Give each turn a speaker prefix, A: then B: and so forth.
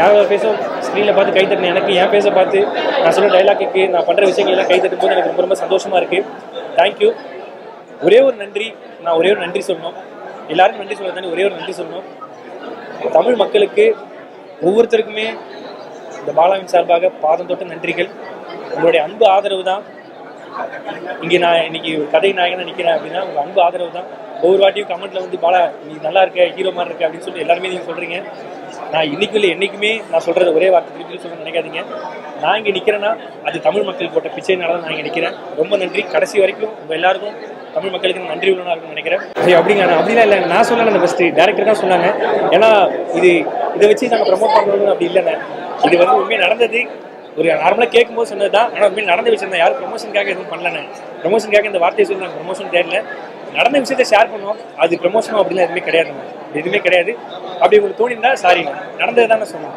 A: யாரோட ஃபேஸும் ஸ்க்ரீனில் பார்த்து கை தட்டின எனக்கு என் ஃபேஸை பார்த்து நான் சொல்ல டைலாக்குக்கு நான் பண்ணுற விஷயங்கள் எல்லாம் கை தட்டும் போது எனக்கு ரொம்ப ரொம்ப சந்தோஷமாக இருக்குது தேங்க்யூ ஒரே ஒரு நன்றி. நான் ஒரே ஒரு நன்றி சொல்லணும். எல்லாருக்கும் நன்றி சொல்ல தானே ஒரே ஒரு நன்றி சொல்லணும். தமிழ் மக்களுக்கு ஒவ்வொருத்தருக்குமே இந்த பாலாவின் சார்பாக பாதம் தொட்ட நன்றிகள். உங்களுடைய அன்பு ஆதரவு தான். இங்கே நான் இன்னைக்கு ஒரு கதை நாயகனை நிற்கிறேன் அப்படின்னா உங்கள் அன்பு ஆதரவு தான். ஒவ்வொரு வாட்டியும் கமெண்ட்டில் வந்து பாலா நீ நல்லா இருக்க ஹீரோ மாதிரி இருக்க அப்படின்னு சொல்லி எல்லாருமே நீங்கள் சொல்கிறீங்க நான் இன்னைக்கு இல்லை என்றைக்குமே நான் சொல்கிறது ஒரே வார்த்தை திருப்பி சொல்ல நினைக்காதீங்க. நான் இங்கே நிற்கிறேன்னா அது தமிழ் மக்கள் போட்ட பிச்சைனால தான் நான் இங்கே நிற்கிறேன் ரொம்ப நன்றி. கடைசி வரைக்கும் உங்கள் எல்லாருக்கும் தமிழ் மக்களுக்கு நன்றி உள்ளனா இருக்கும்னு நினைக்கிறேன். ஐயோ அப்படிங்க அப்படின்னா அப்படிலாம் இல்லை. நான் சொல்லலை அந்த ஃபஸ்ட்டு டேரக்டர் தான் சொன்னாங்க. ஏன்னா இது இதை வச்சு நாங்கள் ப்ரமோட் பண்ணணும் அப்படி இல்லைண்ணே. இது வந்து உண்மையாக நடந்தது. ஒரு நார்மலாக கேட்கும்போது சொன்னது தான் ஆனால் உண்மையில் நடந்து வச்சிருந்தேன் யாரும் ப்ரொமோஷனுக்காக எதுவும் பண்ணலண்ணே. ப்ரொமோஷனுக்காக இந்த வார்த்தையை சொல்லி நாங்கள் ப்ரொமோஷன் தெரியல நடந்த விஷயத்தை ஷேர் பண்ணுவோம். அது ப்ரமோஷனோ அப்படின்னு எதுவுமே கிடையாது எதுவுமே கிடையாது. அப்படி உங்களுக்கு தோணிருந்தா சாரி நடந்தது தானே சொன்னோம்